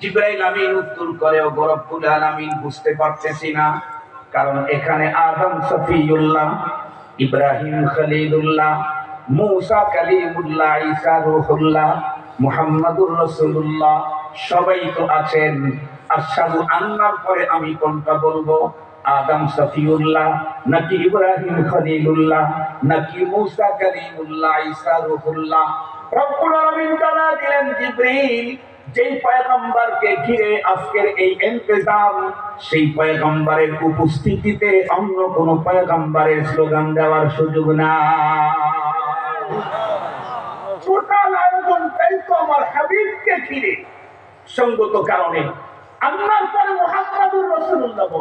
জিব্রাইল আমিন উত্তর করে ও গরব্বুল আলামিন, বুঝতে পারতেছি না। কারণ এখানে আদম সফিউল্লাহ, ইব্রাহিম খলিলুল্লাহ, মূসা কালিমুল্লাহ, ঈসা রূহুল্লাহ, মুহাম্মাদুর রাসূলুল্লাহ, সবাই তো আছেন। আশহাদু আন্নার পরে আমি কোনটা বলব? আদম সফিউল্লাহ, নাকি ইব্রাহিম খলিলুল্লাহ, নাকি মূসা কালিমুল্লাহ, ঈসা রুহুল্লাহ? রব্বুল আলামিন জানা দিলেন জিবরিল যেই পয়গম্বরকে ঘিরে আজকের এই ইন্তজাম, সেই পয়গম্বরের উপস্থিতিতে অন্য কোন পয়গম্বরের স্লোগান দেওয়ার সুযোগ না টোটাল আয়োজনটাই তো আমার হাবিবকে ঘিরে। সঙ্গত কারণে আল্লাহর পরে মোহাম্মদুর রসুল্লাহ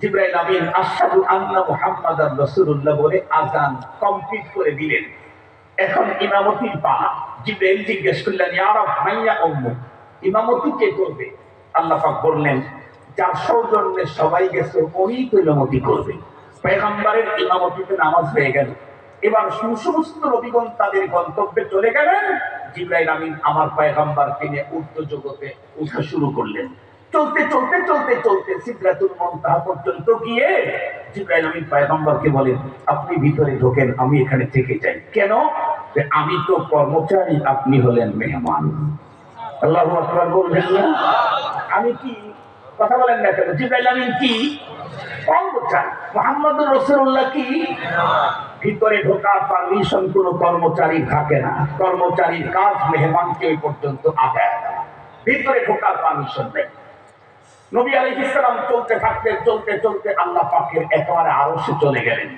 জিব্রাইল আমিন আশহাদু আন্না মুহাম্মাদার রাসূলুল্লাহ বলে আজান কমপ্লিট করে দিলেন। এখন ইমামতির পা জিব্রাইল জিজ্ঞেস করলেন ইমামতি কে করবে? আল্লাহ পাক বললেন, যার সৌজন্যে সবাই গেছে, ওই তো ইমামতি করবে। পয়গম্বরের ইমামতিতে নামাজ হয়ে গেল। এবার সমস্ত নবীগণ তাদের গন্তব্যে চলে গেলেন। আমিন আমার পয়গম্বরকে নিয়ে উর্ধ জগতে উঠা শুরু করলেন। চলতে চলতে চলতে চলতে সিদ্ধাতুল মন্তাহা পর্যন্ত গিয়ে জিব্রাইল আমিন পয়গম্বরকে বলেন, আপনি ভিতরে ঢোকেন, আমি এখানে থেকে যাই। কেন? যে আমি তো কর্মচারী, আপনি হলেন মেহমান। আল্লাহ বলবেন না? আমি কি? কথা বলেন না কেন? জিব্রাইল আমিন কি? কর্মচারী। মোহাম্মদুর রসুল্লাহ কি? ভিতরে ঢোকার পারমিশন কোন কর্মচারী থাকে না। কর্মচারীর কাজ মেহমানকে ওই পর্যন্ত আদায় ভিতরে ঢোকার পারমিশন নেই। নবী আলী ইসলাম চলতে থাকতে, চলতে চলতে আল্লাহ পাকের একেবারে আরও চলে গেলেন।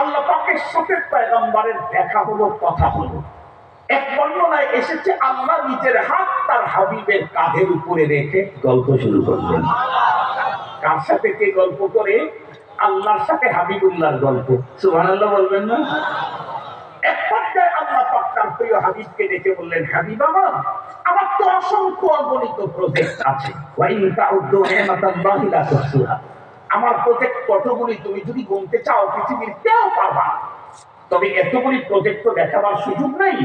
আল্লাহ পাকের সাথে পয়গম্বরের দেখা হলো, কথা হলো। এক বর্ণনায় এসেছে, আল্লাহ নিজের হাত তার হাবিবের কাঁধের উপরে রেখে গল্প শুরু করলেন। কার সাথে কে গল্প করে? আল্লাহর সাথে হাবিবুল্লাহর গল্প। সুবহানাল্লাহ বলবেন না? এক পর্যায়ে আল্লাহ পাক তার প্রিয় হাবিবকে ডেকে বললেন, হাবিব আমার আমার তো অসংখ্য অগণিত প্রজেক্ট আছে। ওয়া ইন তাউদ্দু আমার প্রজেক্ট কতগুলি তুমি যদি গুনতে চাও, পৃথিবীর কেউ পারবা না। তবে এতগুলি প্রজেক্ট তো দেখাবার সুযোগ নেই।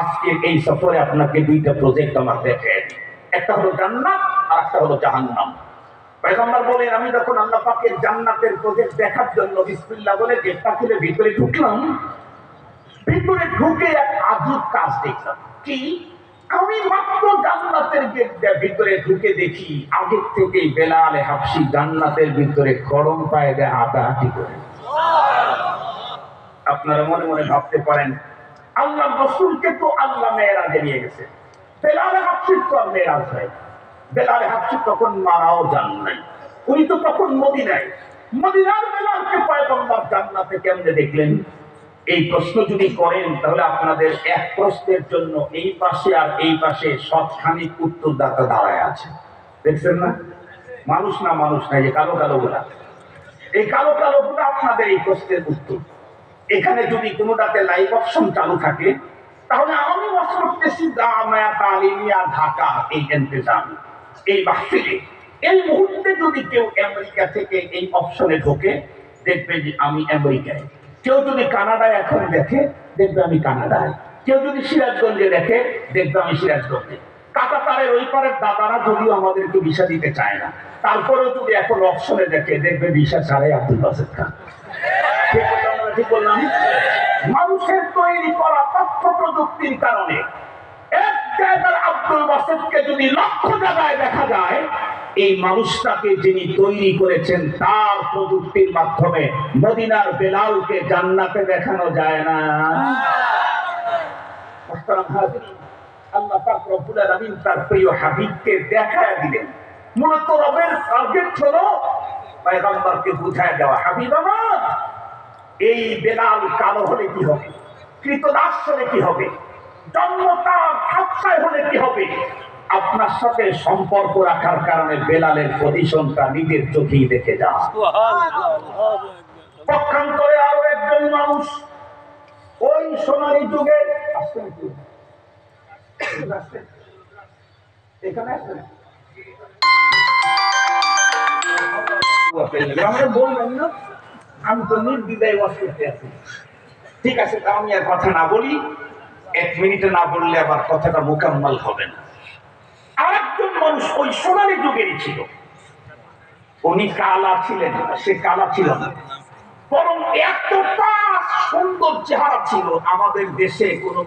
আজকের এই সফরে আপনাকে দুইটা প্রজেক্ট আমার দেখে একটা হলো জান্নাত আর একটা হলো জাহান্নাম। পয়গম্বর বলেন, আমি যখন আল্লাহ পাকের জান্নাতের প্রজেক্ট দেখার জন্য বিসমিল্লাহ বলে গেটটা খুলে ভিতরে ঢুকলাম, ভিতরে ঢুকে এক আজব কাজ দেখলাম। কি? আমি মাত্র জান্নাতের ভিতরে ঢুকে দেখি, আগের থেকেই বেলালে হাফসি জান্নাতের ভিতরে গরম পায়ে দেয় হাঁটাহাঁটি করে। আপনারা মনে মনে ভাবতে পারেন, আল্লাহ রসুলকে তো আল্লাহ মেয়েরাজে নিয়ে গেছে। বেলালে হাফসির তো আর মেয়েরাজ হয় বেলালে হাফসি তখন মারাও যান নাই। উনি তো তখন মদিনায়। মদিনার বেলালকে পয়গম্বর জান্নাতে কেমনে দেখলেন? এই প্রশ্ন যদি করেন, তাহলে আপনাদের এক প্রশ্নের জন্য এই পাশে আর এই পাশে সৎখানিক উত্তরদাতা দাঁড়ায় আছে। দেখছেন না? মানুষ না মানুষ না যে কালো কালো গুলা। এই কালো কালো গুলো আপনাদের এই প্রশ্নের উত্তর। এখানে যদি কোনোটাতে লাইভ অপশন চালু থাকে, তাহলে আমি বাস করতেছি দামায়া ঢাকা, এই এন্তেজাম এই মাহফিলে। এই মুহূর্তে যদি কেউ আমেরিকা থেকে এই অপশনে ঢোকে দেখবে যে আমি আমেরিকায়। কেউ যদি কানাডায় এখন দেখে, দেখবে আমি কানাডায়। কেউ যদি সিরাজগঞ্জে দেখে, দেখবে আমি সিরাজগঞ্জে। কাতাতারের ওই পারের দাদারা যদিও আমাদেরকে ভিসা দিতে চায় না, তারপরেও যদি এখন অপশনে দেখে, দেখবে ভিসা ছাড়াই আব্দুল বাসেদ খান। বললাম? মানুষের তৈরি করা তথ্য প্রযুক্তির কারণে এক জায়গার আব্দুল বাসেদকে যদি লক্ষ জায়গায় দেখা যায় এই মানুষটাকে যিনি তৈরি করেছেন, তার প্রযুক্তির মাধ্যমে মদিনার বেলালকে জান্নাতে দেখানো যায় না। তার প্রিয় হাবিবকে দেখায় দিলেন। রবের বুঝায় দেওয়া। হাবিব এই বেলাল কালো হলে কি হবে? কৃতদাস হলে কি হবে? জন্ম তার হলে কি হবে? আপনার সাথে সম্পর্ক রাখার কারণে বেলালের পজিশনটা নিজের চোখেই দেখে যা পক্ষান্তরে আরও একজন মানুষ ওই সোনালী যুগে ঠিক আছে, তা আমি আর কথা না বলি, এক মিনিটে না বললে আবার কথাটা মোকাম্মল হবে না। ওই সোনালী যুগেরই ছিল। উনি কালা ছিলেন, সে কালা ছিল না। বরং এতটা সুন্দর চেহারা ছিল, আমাদের দেশে কোনো